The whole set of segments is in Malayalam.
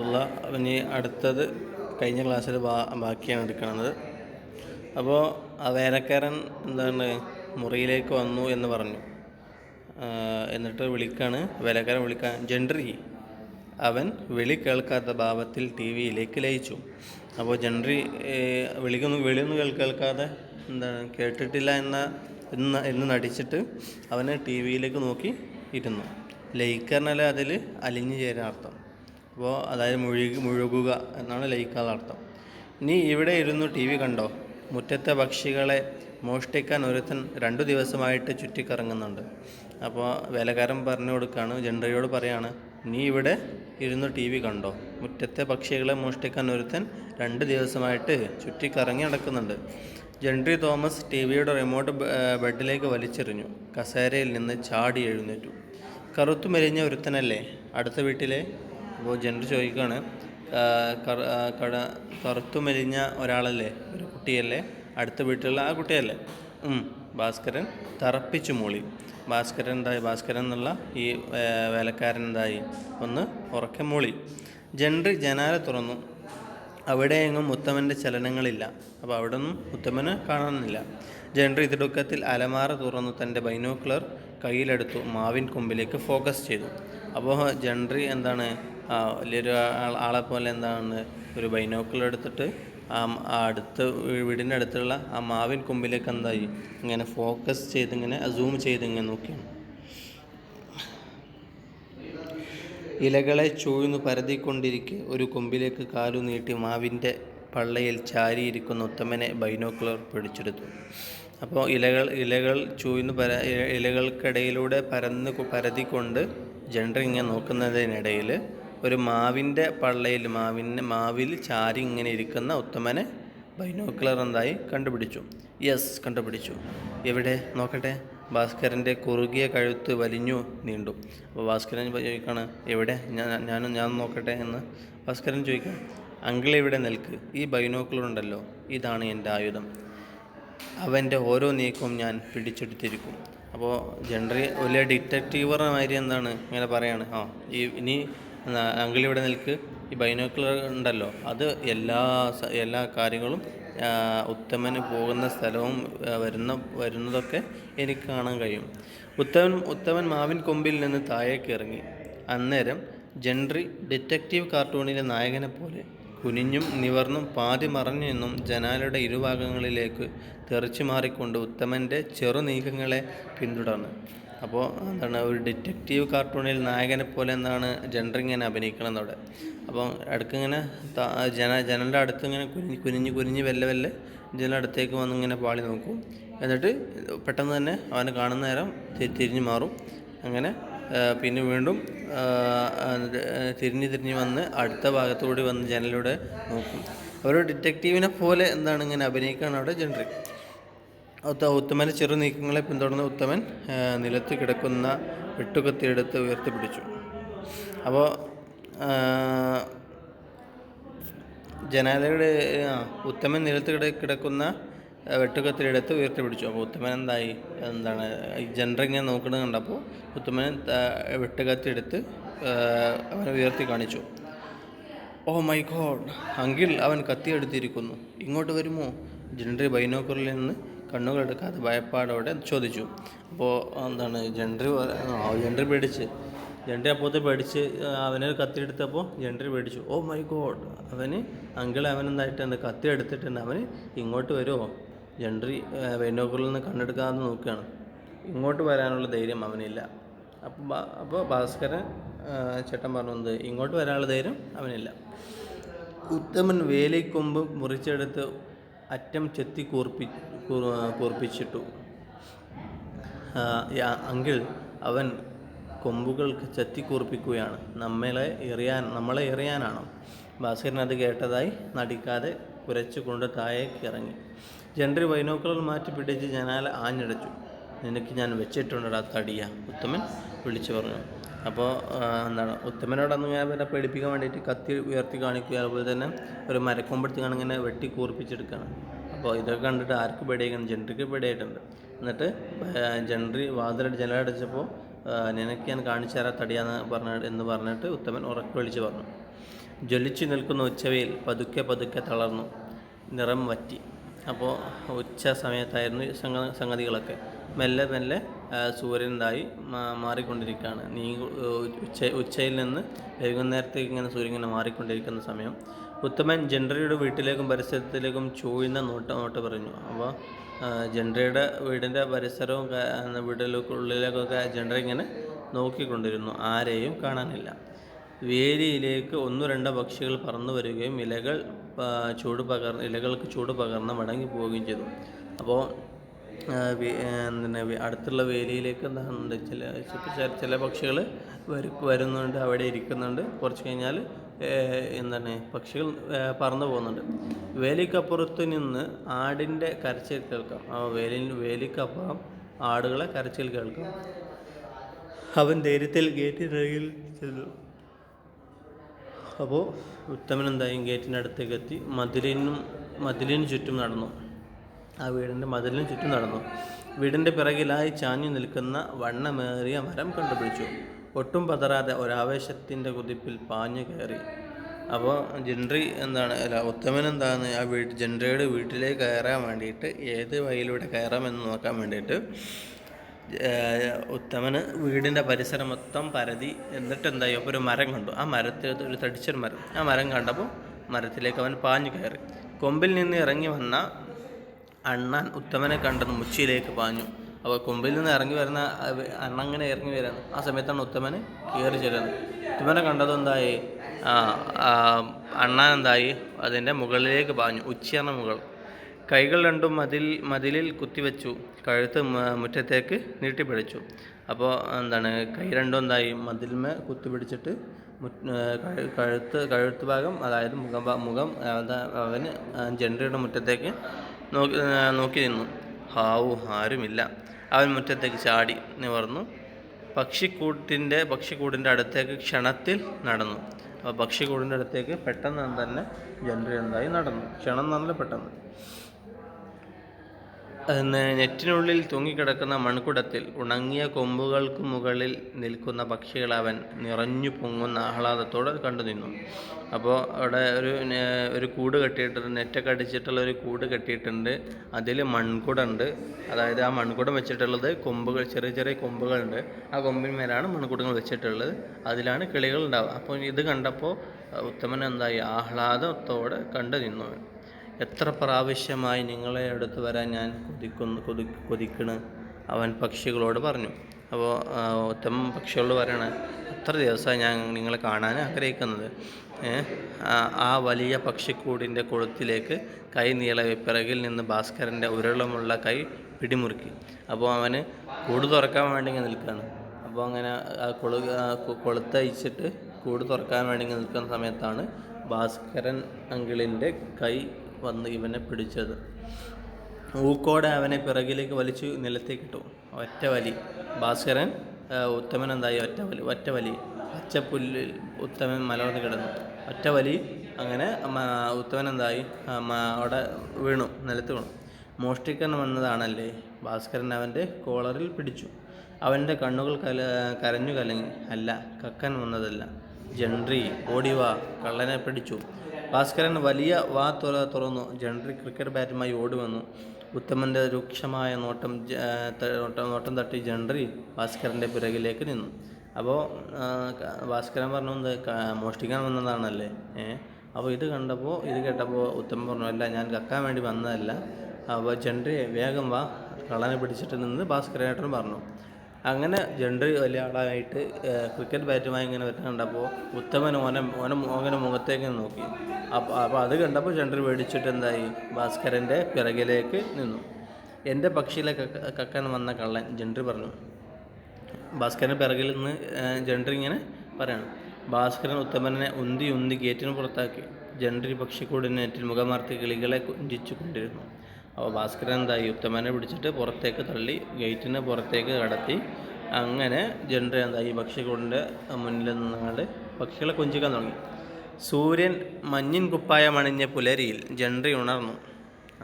ഉള്ള ഇനി അടുത്തത് കഴിഞ്ഞ ക്ലാസ്സിൽ ബാക്കിയാണ് എടുക്കുന്നത് അപ്പോൾ ആ വേലക്കാരൻ എന്താണ് മുറിയിലേക്ക് വന്നു എന്ന് പറഞ്ഞു. എന്നിട്ട് വിളിക്കാണ്. വേലക്കാരൻ വിളിക്കാൻ ജൻട്രി അവൻ വിളി കേൾക്കാത്ത ഭാവത്തിൽ ടി വിയിലേക്ക് ലയിച്ചു. അപ്പോൾ ജൻട്രി വിളിക്കുന്നു വിളിയൊന്നും കേൾക്കാതെ എന്താണ് കേട്ടിട്ടില്ല എന്ന എന്ന് എന്ന് നടിച്ചിട്ട് അവനെ ടി വിയിലേക്ക് നോക്കി ഇരുന്നു. ലയിക്കറിനാൽ അതിൽ അലിഞ്ഞു ചേരാൻ അർത്ഥം. അപ്പോൾ അതായത് മുഴുകി മുഴുകുക എന്നാണ് ലയിക്കാതെ അർത്ഥം. നീ ഇവിടെ ഇരുന്നു ടി വി കണ്ടോ? മുറ്റത്തെ പക്ഷികളെ മോഷ്ടിക്കാൻ ഒരുത്തൻ രണ്ടു ദിവസമായിട്ട് ചുറ്റിക്കറങ്ങുന്നുണ്ട്. അപ്പോൾ വേലക്കാരൻ പറഞ്ഞു കൊടുക്കുകയാണ് ജനറയോട് പറയാണ് നീ ഇവിടെ ഇരുന്ന് ടി വി കണ്ടോ? മുറ്റത്തെ പക്ഷികളെ മോഷ്ടിക്കാൻ ഒരുത്തൻ രണ്ട് ദിവസമായിട്ട് ചുറ്റിക്കറങ്ങി നടക്കുന്നുണ്ട്. ജെൻട്രി തോമസ് ടി വിയുടെ റിമോട്ട് ബെഡിലേക്ക് വലിച്ചെറിഞ്ഞു. കസേരയിൽ നിന്ന് ചാടി എഴുന്നേറ്റു. കറുത്തു മെലിഞ്ഞ ഒരുത്തനല്ലേ അടുത്ത വീട്ടിലെ? അപ്പോൾ ജനറൽ ചോദിക്കുകയാണ് കട കറുത്തു മെലിഞ്ഞ ഒരാളല്ലേ ഒരു കുട്ടിയല്ലേ അടുത്ത വീട്ടിലുള്ള ആ കുട്ടിയല്ലേ? ഭാസ്കരൻ തറപ്പിച്ചു മൂളി. ഭാസ്കരൻ എന്തായി? ഭാസ്കരൻ എന്നുള്ള ഈ വേലക്കാരൻ എന്തായി? ഒന്ന് ഉറക്കെ മൂളി. ജനറി ജനാല തുറന്നു. അവിടെയെങ്ങും ഉത്തമന്റെ ചലനങ്ങളില്ല. അപ്പോൾ അവിടെ ഒന്നും ഉത്തമന് കാണുന്നില്ല ജനറി ഇതിടുക്കത്തിൽ അലമാറ തുറന്നു തന്റെ ബൈനോക്കുലർ കയ്യിലെടുത്തു. മാവിൻ കൊമ്പിലേക്ക് ഫോക്കസ് ചെയ്തു. അപ്പോൾ ജനറി എന്താണ്? വലിയൊരു ആളെ പോലെ എന്താണ് ഒരു ബൈനോക്കുലർ എടുത്തിട്ട് ആ അടുത്ത് വീടിന്റെ അടുത്തുള്ള ആ മാവിൻ കൊമ്പിലേക്ക് എന്തായി ഇങ്ങനെ ഫോക്കസ് ചെയ്ത് ഇങ്ങനെ സൂം ചെയ്ത് ഇങ്ങനെ നോക്കിയാണ്. ഇലകളെ ചൂഴ്ന്നു പരതിക്കൊണ്ടിരിക്കെ ഒരു കൊമ്പിലേക്ക് കാലു നീട്ടി മാവിന്റെ പള്ളയിൽ ചാരിയിരിക്കുന്ന ഉത്തമനെ ബൈനോക്കുലർ പിടിച്ചെടുത്തു. അപ്പോൾ ഇലകൾ ഇലകൾ ചൂഴ്ന്നു പര ഇലകൾക്കിടയിലൂടെ പരന്ന് പരതിക്കൊണ്ട് ജനറൽ ഇങ്ങനെ നോക്കുന്നതിനിടയിൽ ഒരു മാവിന്റെ പള്ളയിൽ മാവിന് മാവിൽ ചാരി ഇങ്ങനെ ഇരിക്കുന്ന ഉത്തമനെ ബൈനോക്കുലർ എന്തായി? കണ്ടുപിടിച്ചു. യെസ് കണ്ടുപിടിച്ചു. എവിടെ? നോക്കട്ടെ. ഭാസ്കരന്റെ കുറുകിയ കഴുത്ത് വലിഞ്ഞു നീണ്ടു. അപ്പോൾ ഭാസ്കരൻ ചോദിക്കാണ് എവിടെ? ഞാൻ ഞാനും ഞാൻ നോക്കട്ടെ എന്ന്. ഭാസ്കരൻ ചോദിക്കാം അങ്കിൾ ഇവിടെ നിൽക്ക്. ഈ ബൈനോക്കുലർ ഉണ്ടല്ലോ. ഇതാണ് എന്റെ ആയുധം. അവന്റെ ഓരോ നീക്കവും ഞാൻ പിടിച്ചെടുത്തിരിക്കും. അപ്പോൾ ജനറലി വലിയ ഡിറ്റക്റ്റീവർ മാതിരി എന്താണ് ഇങ്ങനെ പറയാണ്. ആ ഈ ഇനി അങ്കിൾ ഇവിടെ നിൽക്ക്. ഈ ബൈനോക്കുലർ ഉണ്ടല്ലോ അത് എല്ലാ എല്ലാ കാര്യങ്ങളും ഉത്തമന് പോകുന്ന സ്ഥലവും വരുന്ന വരുന്നതൊക്കെ എനിക്ക് കാണാൻ കഴിയും. ഉത്തമൻ ഉത്തമൻ മാവിൻ കൊമ്പിൽ നിന്ന് താഴേക്ക് ഇറങ്ങി. അന്നേരം ജൻട്രി ഡിറ്റക്റ്റീവ് കാർട്ടൂണിലെ നായകനെ പോലെ കുനിഞ്ഞും നിവർന്നും പാതി മറഞ്ഞു നിന്നും ജനാലയുടെ ഇരുഭാഗങ്ങളിലേക്ക് തെറിച്ചു മാറിക്കൊണ്ട് ഉത്തമന്റെ ചെറുനീക്കങ്ങളെ പിന്തുടർന്നു. അപ്പോൾ എന്താണ് ഒരു ഡിറ്റക്റ്റീവ് കാർട്ടൂണിൽ നായകനെ പോലെ എന്താണ് ജനറൽ ഇങ്ങനെ അഭിനയിക്കണം അവിടെ അപ്പോൾ ഇടയ്ക്കിങ്ങനെ ജന ജനലിന്റെ അടുത്ത് ഇങ്ങനെ കുനിഞ്ഞ് കുനിഞ്ഞ് കുനിഞ്ഞ് വെല്ലെ വെല്ലെ ജനലിന്റെ അടുത്തേക്ക് വന്ന് ഇങ്ങനെ പാളി നോക്കും. എന്നിട്ട് പെട്ടെന്ന് തന്നെ അവനെ കാണുന്ന നേരം തിരിഞ്ഞു മാറും. അങ്ങനെ പിന്നെ വീണ്ടും തിരിഞ്ഞ് തിരിഞ്ഞ് വന്ന് അടുത്ത ഭാഗത്തുകൂടി വന്ന് ജനലിലൂടെ നോക്കും. ഒരു ഡിറ്റക്റ്റീവിനെ പോലെ എന്താണ് ഇങ്ങനെ അഭിനയിക്കുകയാണ് അവിടെ ഉത്ത ഉത്തമന്റെ ചെറു നീക്കങ്ങളെ പിന്തുടർന്ന് ഉത്തമൻ നിലത്ത് കിടക്കുന്ന വെട്ടുകത്തിയെടുത്ത് ഉയർത്തിപ്പിടിച്ചു. അപ്പോൾ ജനാലയുടെ ഉത്തമൻ നിലത്ത് കിട കിടക്കുന്ന വെട്ടുകത്തിലെടുത്ത് ഉയർത്തിപ്പിടിച്ചു. അപ്പോൾ ഉത്തമൻ എന്തായി? എന്താണ്? ഇങ്ങനെ നോക്കുന്നത് കണ്ടപ്പോൾ ഉത്തമൻ വെട്ടുകത്തിയെടുത്ത് അവൻ ഉയർത്തി കാണിച്ചു. ഓ മൈ ഗോഡ് അങ്കിൾ അവൻ കത്തിയെടുത്തിരിക്കുന്നു ഇങ്ങോട്ട് വരുമോ? ജനറി ബൈനോക്കറിൽ നിന്ന് കണ്ണുകൾ എടുക്കാതെ ഭയപ്പാടോടെ ചോദിച്ചു. അപ്പോൾ എന്താണ് ജനറി ജനറി പേടിച്ച്. ജനറി അപ്പോഴത്തെ പേടിച്ച് അവനെ കത്തിയെടുത്തപ്പോൾ ജനറി പേടിച്ചു. ഓ മൈ ഗോഡ് അവന് അങ്കിൾ അവനെന്തായിട്ടുണ്ട് കത്തി എടുത്തിട്ടുണ്ട് അവന് ഇങ്ങോട്ട് വരുമോ ജെൻഡറി ബൈനോക്കുറിൽ നിന്ന് കണ്ണെടുക്കാതെ നോക്കുകയാണ്. ഇങ്ങോട്ട് വരാനുള്ള ധൈര്യം അവനില്ല. അപ്പോൾ അപ്പോൾ ഭാസ്കരൻ ചേട്ടൻ പറഞ്ഞത് ഇങ്ങോട്ട് വരാനുള്ള ധൈര്യം അവനില്ല. ഉത്തമൻ വേലിക്കൊമ്പ് മുറിച്ചെടുത്ത് അറ്റം ചെത്തി കൂർപ്പി കൂർ- കൂർപ്പിച്ചിട്ടു. അങ്കിൾ അവൻ കൊമ്പുകൾ ചത്തിക്കൂർപ്പിക്കുകയാണ് നമ്മളെ എറിയാൻ നമ്മളെ എറിയാനാണോ ഭാസ്കരൻ അത് കേട്ടതായി നടിക്കാതെ കുരച്ചുകൊണ്ട് താഴേക്ക് ഇറങ്ങി. ജനറി വൈനോക്കളിൽ മാറ്റി പിടിച്ച് ജനാല ആഞ്ഞടച്ചു. നിനക്ക് ഞാൻ വെച്ചിട്ടുണ്ടടാ തടിയ ഉത്തമൻ വിളിച്ചു പറഞ്ഞു. അപ്പോൾ എന്താണ് ഉത്തമനോടൊന്ന് ഞാൻ പിന്നെ പേടിപ്പിക്കാൻ വേണ്ടിയിട്ട് കത്തി ഉയർത്തി കാണിക്കുക അതുപോലെ തന്നെ ഒരു മരക്കൊമ്പെടുത്ത് ഇങ്ങനെ വെട്ടി കൂർപ്പിച്ചെടുക്കുകയാണ്. അപ്പോൾ ഇതൊക്കെ കണ്ടിട്ട് ആർക്ക് പേടിയാക്കണം ജനറിക്ക് പേടിയായിട്ടുണ്ട്. എന്നിട്ട് ജനറി വാതിലടി ജനലടച്ചപ്പോൾ നിനക്ക് ഞാൻ കാണിച്ചു തരാ തടിയാന്ന് പറഞ്ഞ എന്ന് പറഞ്ഞിട്ട് ഉത്തമൻ ഉറക്കെ വിളിച്ച് പറഞ്ഞു. ജ്വലിച്ചു നിൽക്കുന്ന ഉച്ചവയിൽ പതുക്കെ പതുക്കെ തളർന്നു. നിറം വറ്റി. അപ്പോൾ ഉച്ച സമയത്തായിരുന്നു സംഗതികളൊക്കെ. മെല്ലെ മെല്ലെ സൂര്യൻ മാറിക്കൊണ്ടിരിക്കുകയാണ്. നീ ഉച്ച ഉച്ചയിൽ നിന്ന് വൈകുന്നേരത്തേക്ക് ഇങ്ങനെ സൂര്യൻ ഇങ്ങനെ മാറിക്കൊണ്ടിരിക്കുന്ന സമയം. ഉത്തമൻ ജനറയുടെ വീട്ടിലേക്കും പരിസരത്തിലേക്കും ചൂഴുന്ന നോട്ട നോട്ട് പറഞ്ഞു. അപ്പോൾ ജനറയുടെ വീടിന്റെ പരിസരവും ക- വീട്ടിലേക്ക് ഉള്ളിലേക്കൊക്കെ ജനറ ഇങ്ങനെ നോക്കിക്കൊണ്ടിരുന്നു. ആരെയും കാണാനില്ല. വേലിയിലേക്ക് ഒന്നു രണ്ടോ പക്ഷികൾ പറന്നു വരികയും ഇലകൾ ചൂട് പകർന്ന് ഇലകൾക്ക് ചൂട് പകർന്ന് മടങ്ങി പോവുകയും ചെയ്തു. അപ്പോൾ വേ- അടുത്തുള്ള വേലിയിലേക്ക് എന്താകുന്നുണ്ട് ചില ചില- പക്ഷികൾ വരു വരുന്നുണ്ട് അവിടെ ഇരിക്കുന്നുണ്ട്. കുറച്ച് കഴിഞ്ഞാൽ എന്താണ് പക്ഷികൾ പറന്നു പോകുന്നുണ്ട്. വേലിക്കപ്പുറത്ത് നിന്ന് ആടിന്റെ കരച്ചിൽ കേൾക്കാം. ആ വേലി വേലിക്കപ്പുറം ആടുകളെ കരച്ചിൽ കേൾക്കാം. അവൻ ധൈര്യത്തിൽ ഗേറ്റിനരികിൽ ചെന്നു. അപ്പോൾ ഉത്തമൻ എന്തായും? ഗേറ്റിന്റെ അടുത്തേക്ക് എത്തി. മതിലിനും മതിലിന് ചുറ്റും നടന്നു. ആ വീടിന്റെ മതിലിന് ചുറ്റും നടന്നു. വീടിന്റെ പിറകിലായി ചാഞ്ഞു നിൽക്കുന്ന വണ്ണമേറിയ മരം കണ്ടുപിടിച്ചു. ഒട്ടും പതറാതെ ഒരാവേശത്തിന്റെ കുതിപ്പിൽ പാഞ്ഞു കയറി. അപ്പോൾ ജെൻട്രി എന്താണ്? അല്ല ഉത്തമൻ എന്താണ്? ആ വീട്ട് ജെൻട്രിയുടെ വീട്ടിലേക്ക് കയറാൻ വേണ്ടിയിട്ട് ഏത് വഴിയിലൂടെ കയറാമെന്ന് നോക്കാൻ വേണ്ടിയിട്ട് ഉത്തമന് വീടിന്റെ പരിസരം മൊത്തം പരതി എന്നിട്ട് എന്തായി? അപ്പോൾ ഒരു മരം കണ്ടു. ആ മരത്തിൽ ഒരു തടിച്ചൊരു മരം. ആ മരം കണ്ടപ്പോൾ മരത്തിലേക്ക് അവൻ പാഞ്ഞു കയറി. കൊമ്പിൽ നിന്ന് ഇറങ്ങി വന്ന അണ്ണാൻ ഉത്തമനെ കണ്ടെന്ന് മുച്ചിയിലേക്ക് പാഞ്ഞു. അവ കൊമ്പിൽ നിന്ന് ഇറങ്ങി വരുന്ന അണ്ണ അങ്ങനെ ഇറങ്ങി വരാണ് ആ സമയത്താണ് ഉത്തമന് കയറി ചെല്ലുന്നത്. ഉത്തമനെ കണ്ടത് എന്തായി? അണ്ണാൻ എന്തായി? അതിന്റെ മുകളിലേക്ക് പാഞ്ഞു. ഉച്ചയാണ് മുകൾ. കൈകൾ രണ്ടും മതിൽ മതിലിൽ കുത്തിവെച്ചു. കഴുത്ത് മുറ്റത്തേക്ക് നീട്ടിപ്പിടിച്ചു. അപ്പോൾ എന്താണ്? കൈ രണ്ടും എന്തായി? മതിൽമേ കുത്തിപ്പിടിച്ചിട്ട് കഴുത്ത് കഴുത്ത് ഭാഗം അതായത് മുഖം മുഖം അവന് ജെൻഡറിയുടെ മുറ്റത്തേക്ക് നോക്കി നോക്കി നിന്നു. ഹാവു ആരുമില്ല. അവൻ മുറ്റത്തേക്ക് ചാടി നിവർന്നു. പക്ഷിക്കൂട്ടിന്റെ പക്ഷിക്കൂടിന്റെ അടുത്തേക്ക് ക്ഷണത്തിൽ നടന്നു. അപ്പോൾ പക്ഷിക്കൂടിന്റെ അടുത്തേക്ക് പെട്ടെന്ന് തന്നെ ജനറി എന്തായി നടന്നു. ക്ഷണം നല്ല പെട്ടെന്ന്. നെറ്റിനുള്ളിൽ തൂങ്ങിക്കിടക്കുന്ന മൺകുടത്തിൽ ഉണങ്ങിയ കൊമ്പുകൾക്ക് മുകളിൽ നിൽക്കുന്ന പക്ഷികൾ അവൻ നിറഞ്ഞു പൊങ്ങുന്ന ആഹ്ലാദത്തോടെ കണ്ടു നിന്നു. അപ്പോൾ അവിടെ ഒരു ഒരു കൂട് കെട്ടിയിട്ടുണ്ട്. നെറ്റൊക്കെ അടിച്ചിട്ടുള്ള ഒരു കൂട് കെട്ടിയിട്ടുണ്ട്. അതിൽ മൺകുടുണ്ട്. അതായത് ആ മൺകുടം വെച്ചിട്ടുള്ളത് കൊമ്പുകൾ ചെറിയ ചെറിയ കൊമ്പുകളുണ്ട്. ആ കൊമ്പിന്മേലാണ് മൺകുടങ്ങൾ വെച്ചിട്ടുള്ളത്. അതിലാണ് കിളികൾ ഉണ്ടാവുക. അപ്പോൾ ഇത് കണ്ടപ്പോൾ ഉത്തമൻ എന്തായി? ആഹ്ലാദത്തോടെ കണ്ടു നിന്നു. എത്ര പ്രാവശ്യമായി നിങ്ങളെ അടുത്ത് വരാൻ ഞാൻ കൊതിക്കുന്നു കൊതി കൊതിക്കണ്? അവൻ പക്ഷികളോട് പറഞ്ഞു. അപ്പോൾ ഉത്തമം പക്ഷികളോട് പറയണ എത്ര ദിവസമായി ഞാൻ നിങ്ങളെ കാണാൻ ആഗ്രഹിക്കുന്നത്. ആ- വലിയ പക്ഷിക്കൂടിന്റെ കുളത്തിലേക്ക് കൈ നീളവി പിറകിൽ നിന്ന് ഭാസ്കരന്റെ ഉരുളമുള്ള കൈ പിടിമുറുക്കി. അപ്പോൾ അവന് കൂട് തുറക്കാൻ വേണ്ടി ഇങ്ങനെ നിൽക്കുകയാണ് അപ്പോൾ അങ്ങനെ ആ കൊളു കൊളുത്തയച്ചിട്ട് കൂട് തുറക്കാൻ വേണ്ടി നിൽക്കുന്ന സമയത്താണ് ഭാസ്കരൻ അങ്കിളിന്റെ കൈ വന്ന് ഇവനെ പിടിച്ചത്. ഊക്കോടെ അവനെ പിറകിലേക്ക് വലിച്ചു നിലത്തേക്കിട്ടു ഒറ്റ വലി. ഭാസ്കരൻ ഉത്തമൻ എന്തായി? ഒറ്റ വലി ഒറ്റ വലി. പച്ചപ്പുല്ലിൽ ഉത്തമൻ മലർന്ന് കിടന്നു. ഒറ്റ വലി അങ്ങനെ ഉത്തമൻ എന്തായി? അവിടെ വീണു നിലത്ത് വീണു. മോഷ്ടിക്കാൻ വന്നതാണല്ലേ? ഭാസ്കരൻ അവന്റെ കോളറിൽ പിടിച്ചു. അവന്റെ കണ്ണുകൾ കല കരഞ്ഞു കലങ്ങി. അല്ല കക്കൻ വന്നതല്ല. ജൻട്രി ഓടിവാ കള്ളനെ പിടിച്ചു. ഭാസ്കരൻ വലിയ വാ തുറ തുറന്നു. ജൻട്രി ക്രിക്കറ്റ് ബാറ്റുമായി ഓടി വന്നു. ഉത്തമന്റെ രൂക്ഷമായ നോട്ടം നോട്ടം തട്ടി ജനറി ഭാസ്കരന്റെ പിറകിലേക്ക് നിന്നു. അപ്പോൾ ഭാസ്കരൻ പറഞ്ഞു "എന്ത് മോഷ്ടിക്കാൻ വന്നതാണല്ലേ? ഏ? അപ്പോൾ ഇത് കണ്ടപ്പോൾ ഇത് കേട്ടപ്പോൾ ഉത്തമൻ പറഞ്ഞു അല്ല ഞാൻ കക്കാൻ വേണ്ടി വന്നതല്ല. അപ്പോൾ ജനറി വേഗം വാ കള്ളനെ പിടിച്ചിട്ട് നിന്ന് ഭാസ്കരേട്ടൻ പറഞ്ഞു. അങ്ങനെ വലിയ ആളായിട്ട് ക്രിക്കറ്റ് ബാറ്റുമായി ഇങ്ങനെ വരുന്ന കണ്ടപ്പോൾ ഉത്തമൻ ഓനെ ഓനെ ഓങ്ങനെ മുഖത്തേക്ക് നോക്കി. അപ്പോൾ അപ്പോൾ അത് കണ്ടപ്പോൾ ജണ്ടറി മേടിച്ചിട്ട് എന്തായി? ഭാസ്കരന്റെ പിറകിലേക്ക് നിന്നു. എന്റെ പക്ഷിയിലെ കക്കൻ വന്ന കള്ളൻ ജണ്ടറി പറഞ്ഞു. ഭാസ്കരന്റെ പിറകിൽ നിന്ന് ജെൻഡർ ഇങ്ങനെ പറയണം. ഭാസ്കരൻ ഉത്തമനെ ഉന്തി ഉന്തി ഗേറ്റിന് പുറത്താക്കി. ജണ്ടറി പക്ഷിക്കൂടിനേറ്റിൽ മുഖമാർത്തി കിളികളെ കുഞ്ചിച്ചു കൊണ്ടിരുന്നു. അപ്പോൾ ഭാസ്കരൻ എന്താ ഉത്തമനെ പിടിച്ചിട്ട് പുറത്തേക്ക് തള്ളി ഗേറ്റിന് പുറത്തേക്ക് കടത്തി. അങ്ങനെ ജനറ എന്താ ഈ പക്ഷികളുടെ മുന്നിൽ നിന്നുകൊണ്ട് പക്ഷികളെ കൊഞ്ചിക്കാൻ തുടങ്ങി. സൂര്യൻ മഞ്ഞിൻ കുപ്പായം അണിഞ്ഞ പുലരിയിൽ ജൻറി ഉണർന്നു.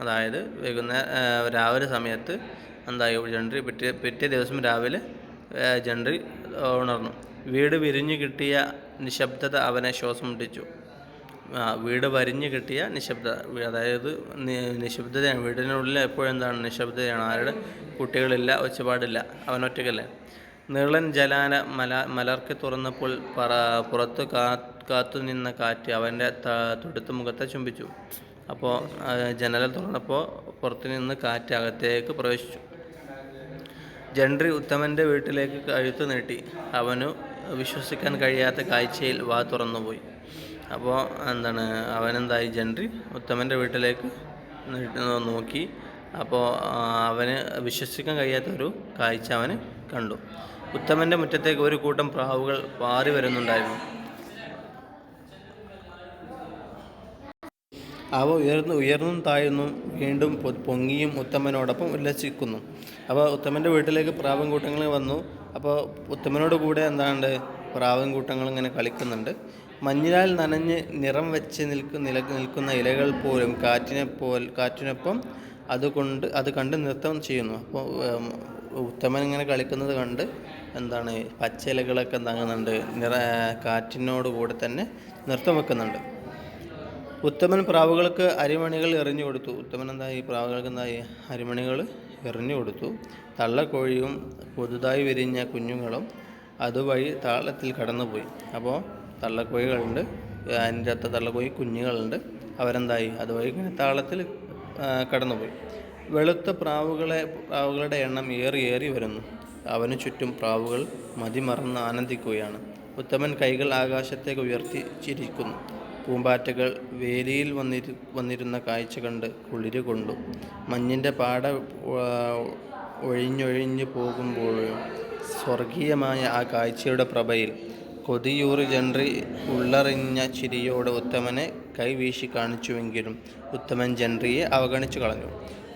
അതായത് വൈകുന്നേരം രാവിലെ സമയത്ത് എന്തായി ജൻറി പിറ്റേ പിറ്റേ ദിവസം രാവിലെ ജൻറി ഉണർന്നു. വീട് വിരിഞ്ഞു കിട്ടിയ നിശബ്ദത അവനെ ശ്വാസം മുട്ടിച്ചു. വീട് വരിഞ്ഞു കിട്ടിയ നിശബ്ദ അതായത് നിശബ്ദതയാണ്. വീടിനുള്ളിൽ എപ്പോഴും എന്താണ് നിശബ്ദതയാണ്. ആരുടെ? കുട്ടികളില്ല ഒച്ചപ്പാടില്ല. അവനൊറ്റയ്ക്കല്ലേ നീളൻ ജലാന മല മലർക്ക് തുറന്നപ്പോൾ പറ പുറത്ത് കാ കാത്തു നിന്ന കാറ്റ് അവന്റെ തുടുത്ത മുഖത്തെ ചുംബിച്ചു. അപ്പോൾ ജനല തുറന്നപ്പോൾ പുറത്തു നിന്ന് കാറ്റ് അകത്തേക്ക് പ്രവേശിച്ചു. ജൻട്രി ഉത്തമന്റെ വീട്ടിലേക്ക് കഴുത്ത് നീട്ടി. അവനു വിശ്വസിക്കാൻ കഴിയാത്ത കാഴ്ചയിൽ വാ തുറന്നുപോയി. അപ്പോൾ എന്താണ് അവനെന്തായി? ജൻറി ഉത്തമന്റെ വീട്ടിലേക്ക് നോക്കി. അപ്പോൾ അവന് വിശ്വസിക്കാൻ കഴിയാത്ത ഒരു കാഴ്ച അവന് കണ്ടു. ഉത്തമന്റെ മുറ്റത്തേക്ക് ഒരു കൂട്ടം പ്രാവുകൾ പാറി വരുന്നുണ്ടായിരുന്നു. അവ ഉയർന്നു ഉയർന്നും താഴ്ന്നും വീണ്ടും പൊങ്ങിയും ഉത്തമനോടൊപ്പം ഉല്ലസിക്കുന്നു. അപ്പോൾ ഉത്തമന്റെ വീട്ടിലേക്ക് പ്രാവൻ കൂട്ടങ്ങൾ വന്നു. അപ്പോൾ ഉത്തമനോട് കൂടെ എന്താണ്ട് പ്രാവൻ കൂട്ടങ്ങൾ ഇങ്ങനെ കളിക്കുന്നുണ്ട്. മഞ്ഞിനാൽ നനഞ്ഞ് നിറം വെച്ച് നിൽക്കുന്ന നില നിൽക്കുന്ന ഇലകൾ പോലും കാറ്റിനെ പോൽ കാറ്റിനൊപ്പം അതുകൊണ്ട് അത് കണ്ട് നൃത്തം ചെയ്യുന്നു. അപ്പോൾ ഉത്തമൻ ഇങ്ങനെ കളിക്കുന്നത് കണ്ട് എന്താണ് പച്ച ഇലകളൊക്കെ എന്താകുന്നുണ്ട് നിറ കാറ്റിനോട് കൂടെ തന്നെ നൃത്തം വെക്കുന്നുണ്ട്. ഉത്തമൻ പ്രാവുകൾക്ക് അരിമണികൾ എറിഞ്ഞു കൊടുത്തു. ഉത്തമൻ എന്തായി പ്രാവുകൾക്ക് എന്തായി അരിമണികൾ എറിഞ്ഞു കൊടുത്തു. തള്ളക്കോഴിയും പുതുതായി വിരിഞ്ഞ കുഞ്ഞുങ്ങളും അതുവഴി താളത്തിൽ കടന്നുപോയി. അപ്പോൾ തള്ളക്കോഴികളുണ്ട്. അതിന്റെ അത്ത തള്ളക്കോഴി കുഞ്ഞുങ്ങളുണ്ട്. അവരെന്തായി? അതുവഴി ഇങ്ങനെ താളത്തിൽ കടന്നുപോയി. വെളുത്ത പ്രാവുകളെ പ്രാവുകളുടെ എണ്ണം ഏറി ഏറി വരുന്നു. അവന് ചുറ്റും പ്രാവുകൾ മതിമറന്ന് ആനന്ദിക്കുകയാണ്. ഉത്തമൻ കൈകൾ ആകാശത്തേക്ക് ഉയർത്തി ചിരിക്കുന്നു പൂമ്പാറ്റകൾ വേലിയിൽ വന്നിരു വന്നിരുന്ന കാഴ്ച കണ്ട് കുളിര് കൊണ്ടു. മഞ്ഞിന്റെ പാട ഒഴിഞ്ഞൊഴിഞ്ഞു പോകുമ്പോഴും സ്വർഗീയമായ ആ കാഴ്ചയുടെ പ്രഭയിൽ കൊതിയൂറി ജൻറി ഉള്ളറിഞ്ഞ ചിരിയോടെ ഉത്തമനെ കൈവീശി കാണിച്ചുവെങ്കിലും ഉത്തമൻ ജൻറിയെ അവഗണിച്ചു കളഞ്ഞു.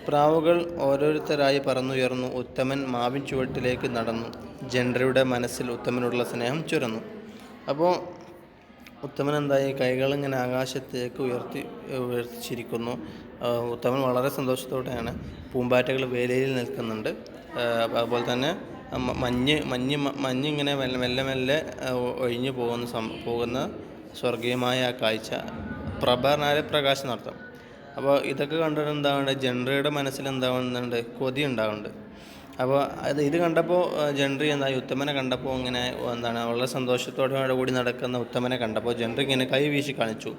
പ്രാവുകൾ ഓരോരുത്തരായി പറന്നുയർന്നു. ഉത്തമൻ മാവിൻ ചുവട്ടിലേക്ക് നടന്നു. ജൻറിയുടെ മനസ്സിൽ ഉത്തമനുള്ള സ്നേഹം ചുരന്നു. അപ്പോൾ ഉത്തമൻ എന്തായി? കൈകളിങ്ങനെ ആകാശത്തേക്ക് ഉയർത്തി ഉയർത്തിച്ചിരിക്കുന്നു. ഉത്തമൻ വളരെ സന്തോഷത്തോടെയാണ് പൂമ്പാറ്റകൾ വേലയിൽ നിൽക്കുന്നുണ്ട്. അതുപോലെ തന്നെ മഞ്ഞ് മഞ്ഞ് മഞ്ഞിങ്ങനെ മെല്ലെ മെല്ലെ മെല്ലെ ഒഴിഞ്ഞു പോകുന്ന സം പോകുന്ന സ്വർഗീയമായ ആ കാഴ്ച. പ്രഭ പ്രകാശം നടത്താം. അപ്പോൾ ഇതൊക്കെ കണ്ടിട്ട് എന്താണ് ജനറിയുടെ മനസ്സിൽ എന്താവുന്നുണ്ട് കൊതി ഉണ്ടാവുന്നുണ്ട് അപ്പോൾ അത് ഇത് കണ്ടപ്പോൾ ജൻറി എന്താ ഉത്തമനെ കണ്ടപ്പോൾ ഇങ്ങനെ എന്താണ് വളരെ സന്തോഷത്തോടെ കൂടി നടക്കുന്ന ഉത്തമനെ കണ്ടപ്പോൾ ജൻറി ഇങ്ങനെ കൈ വീശി കാണിച്ചു.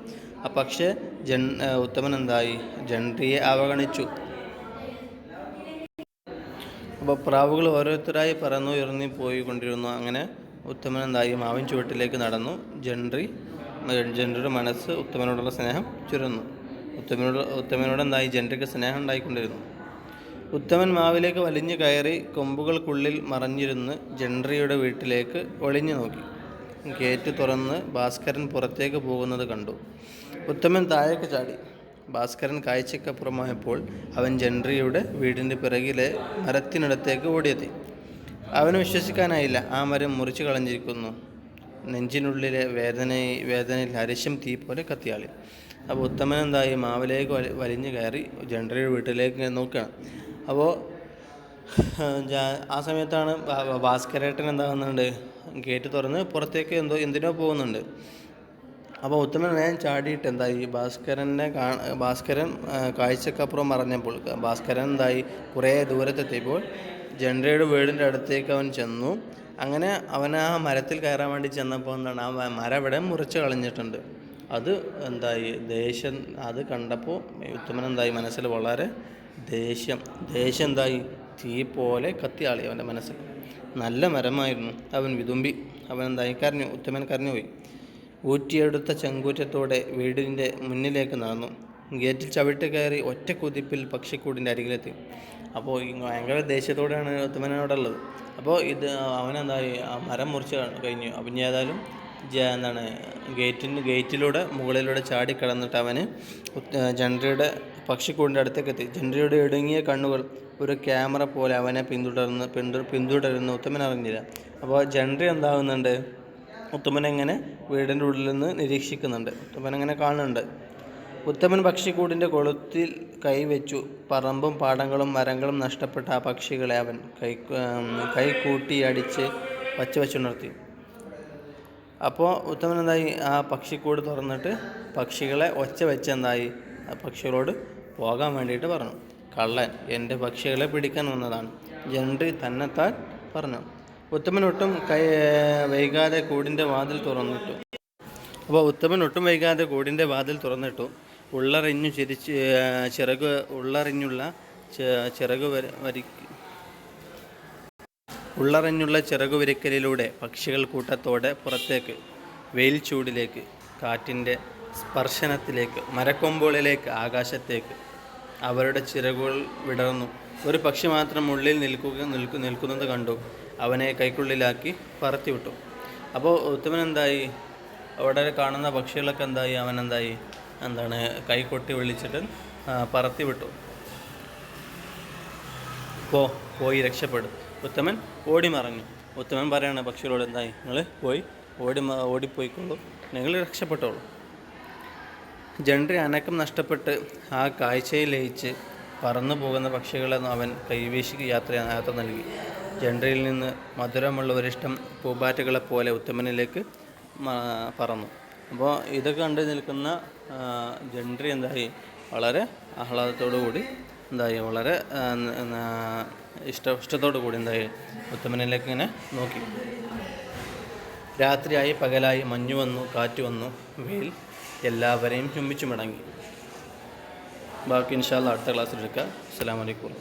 പക്ഷേ ജൻ ഉത്തമൻ എന്തായി? ജൻറിയെ അവഗണിച്ചു. അപ്പോൾ പ്രാവുകൾ ഓരോരുത്തരായി പറന്നുയർന്നി പോയി കൊണ്ടിരുന്നു അങ്ങനെ ഉത്തമൻ എന്തായി മാവിൻ ചുവട്ടിലേക്ക് നടന്നു. ജൻറി ജൻറിയുടെ മനസ്സ് ഉത്തമനോടുള്ള സ്നേഹം ചുരുന്നു. ഉത്തമനോട് ഉത്തമനോട് എന്തായി ജൻറിക്ക് സ്നേഹം ഉണ്ടായിക്കൊണ്ടിരുന്നു. ഉത്തമൻ മാവിലേക്ക് വലിഞ്ഞു കയറി കൊമ്പുകൾക്കുള്ളിൽ മറഞ്ഞിരുന്ന് ജൻറിയുടെ വീട്ടിലേക്ക് ഒളിഞ്ഞു നോക്കി. ഗേറ്റ് തുറന്ന് ഭാസ്കരൻ പുറത്തേക്ക് പോകുന്നത് കണ്ടു. ഉത്തമൻ താഴേക്ക് ചാടി. ഭാസ്കരൻ കാഴ്ചക്കപ്പുറമായപ്പോൾ അവൻ ജൻട്രിയുടെ വീടിന്റെ പിറകിലെ മരത്തിനടുത്തേക്ക് ഓടിയെത്തി. അവന് വിശ്വസിക്കാനായില്ല. ആ മരം മുറിച്ചു കളഞ്ഞിരിക്കുന്നു. നെഞ്ചിനുള്ളിലെ വേദന വേദനയിൽ അരിശം തീ പോലെ കത്തിയാളി. അപ്പോൾ ഉത്തമൻ എന്തായി മാവിലേക്ക് വലി വലിഞ്ഞു കയറി ജെൻറിയുടെ വീട്ടിലേക്ക് നോക്കുകയാണ്. അപ്പോൾ ആ സമയത്താണ് ഭാസ്കരേട്ടൻ എന്താകുന്നുണ്ട്? ഗേറ്റ് തുറന്ന് പുറത്തേക്ക് എന്തോ എന്തിനോ പോകുന്നുണ്ട്. അപ്പോൾ ഉത്തമൻ വേഗം ചാടിയിട്ട് എന്തായി? ഭാസ്കരനെ കാ ഭാസ്കരൻ കാഴ്ചക്കപ്പുറം മറഞ്ഞപ്പോൾ ഭാസ്കരൻ എന്തായി? കുറേ ദൂരത്തെത്തിയപ്പോൾ ജനറയുടെ വീടിന്റെ അടുത്തേക്ക് അവൻ ചെന്നു. അങ്ങനെ അവൻ ആ മരത്തിൽ കയറാൻ വേണ്ടി ചെന്നപ്പോൾ എന്താണ്? ആ മരം ഇവിടെ മുറിച്ച് കളഞ്ഞിട്ടുണ്ട്. അത് എന്തായി? ദേഷ്യം അത് കണ്ടപ്പോൾ ഉത്തമൻ എന്തായി? മനസ്സിൽ വളരെ ദേഷ്യം ദേഷ്യം എന്തായി? തീ പോലെ കത്തിയാളി അവന്റെ മനസ്സിൽ. നല്ല മരമായിരുന്നു. അവൻ വിതുമ്പി അവൻ എന്തായി? കരഞ്ഞു ഉത്തമൻ കരഞ്ഞുപോയി. ഊറ്റിയെടുത്ത ചെങ്കൂറ്റത്തോടെ വീടിന്റെ മുന്നിലേക്ക് നടന്നു. ഗേറ്റിൽ ചവിട്ട് കയറി ഒറ്റ കുതിപ്പിൽ പക്ഷിക്കൂടിന്റെ അരികിലെത്തി. അപ്പോൾ ഭയങ്കര ദേഷ്യത്തോടെയാണ് ഉത്തമനോടുള്ളത് അപ്പോൾ ഇത് അവനെന്തായി? മരം മുറിച്ച് കഴിഞ്ഞു. അപ്പം ഏതായാലും എന്താണ് ഗേറ്റിന് ഗേറ്റിലൂടെ മുകളിലൂടെ ചാടി കടന്നിട്ട് അവന് ജൻട്രിയുടെ പക്ഷിക്കൂടിന്റെ അടുത്തേക്ക് എത്തി. ജൻട്രിയുടെ ഇടുങ്ങിയ കണ്ണുകൾ ഒരു ക്യാമറ പോലെ അവനെ പിന്തുടർന്ന് പിന്തു പിന്തുടരുന്ന ഉത്തമൻ അറിഞ്ഞില്ല. അപ്പോൾ ജൻട്രി എന്താകുന്നുണ്ട്? ഉത്തമൻ എങ്ങനെ വീടിന്റെ ഉള്ളിൽ നിന്ന് നിരീക്ഷിക്കുന്നുണ്ട്. ഉത്തമൻ അങ്ങനെ കാണുന്നുണ്ട്. ഉത്തമൻ പക്ഷിക്കൂടിന്റെ കൊളുത്തിൽ കൈവച്ചു പറമ്പും പാടങ്ങളും മരങ്ങളും നഷ്ടപ്പെട്ട ആ പക്ഷികളെ അവൻ കൈ കൈ കൂട്ടി അടിച്ച് വച്ച് വച്ചുണർത്തി അപ്പോൾ ഉത്തമൻ എന്തായി? ആ പക്ഷിക്കൂട് തുറന്നിട്ട് പക്ഷികളെ ഒച്ച വെച്ച് എന്തായി? ആ പക്ഷികളോട് പോകാൻ വേണ്ടിയിട്ട് പറഞ്ഞു. കള്ളൻ എന്റെ പക്ഷികളെ പിടിക്കാൻ വന്നതാണ്. ജനറി തന്നെത്താൻ പറഞ്ഞു. ഉത്തമൻ ഒട്ടും കൈ വൈകാതെ കൂടിന്റെ വാതിൽ തുറന്നിട്ടു. അപ്പോൾ ഉത്തമനൊട്ടും വൈകാതെ കൂടിന്റെ വാതിൽ തുറന്നിട്ടു. ഉള്ളറിഞ്ഞു ചിരിച്ച് ചിറക് ഉള്ളറിഞ്ഞുള്ള ചിറക് വരി ഉള്ളറിഞ്ഞുള്ള ചിറകുവിരിക്കലിലൂടെ പക്ഷികൾ കൂട്ടത്തോടെ പുറത്തേക്ക് വെയിൽ ചൂടിലേക്ക് കാറ്റിന്റെ സ്പർശനത്തിലേക്ക് മരക്കൊമ്പുകളിലേക്ക് ആകാശത്തേക്ക് അവരുടെ ചിറകുകൾ വിടർന്നു. ഒരു പക്ഷി മാത്രം ഉള്ളിൽ നിൽക്കുക നിൽക്കു നിൽക്കുന്നത് കണ്ടു. അവനെ കൈക്കുള്ളിലാക്കി പറത്തി വിട്ടു അപ്പോൾ ഉത്തമൻ എന്തായി അവിടെ കാണുന്ന പക്ഷികളൊക്കെ എന്തായി? അവൻ എന്തായി എന്താണ് കൈ കൊട്ടി വിളിച്ചിട്ട് പറത്തി വിട്ടു പോ പോയി രക്ഷപ്പെടും. ഉത്തമൻ ഓടി മറഞ്ഞു ഉത്തമൻ പറയാണ് പക്ഷികളോട് എന്തായി? നിങ്ങൾ പോയി ഓടി ഓടിപ്പോയിക്കോളൂ നിങ്ങൾ രക്ഷപ്പെട്ടോളൂ. ജണ്ടറി അനക്കം നഷ്ടപ്പെട്ട് ആ കാഴ്ചയിൽ ലയിച്ച് പറന്നു പോകുന്ന പക്ഷികളെ അവൻ കൈവീശി യാത്ര നൽകി. ജണ്ടറിയിൽ നിന്ന് മധുരമുള്ള ഒരിഷ്ടം പൂമ്പാറ്റകളെ പോലെ ഉത്തമനിലേക്ക് പറന്നു. അപ്പോൾ ഇതൊക്കെ കണ്ട് നിൽക്കുന്ന ജൻട്രി എന്തായി? വളരെ ആഹ്ലാദത്തോടു കൂടി എന്തായി? വളരെ ഇഷ്ട ഇഷ്ടത്തോടു കൂടി എന്തായി? ഉത്തമനിലേക്ക് ഇങ്ങനെ നോക്കി. രാത്രിയായി പകലായി മഞ്ഞു വന്നു കാറ്റ് വന്നു വെയിൽ എല്ലാവരെയും ചുംബിച്ചു മടങ്ങി. ബാക്കി ഇൻഷാല്ല അടുത്ത ക്ലാസ്സിൽ എടുക്കുക അസ്സാം വലൈക്കും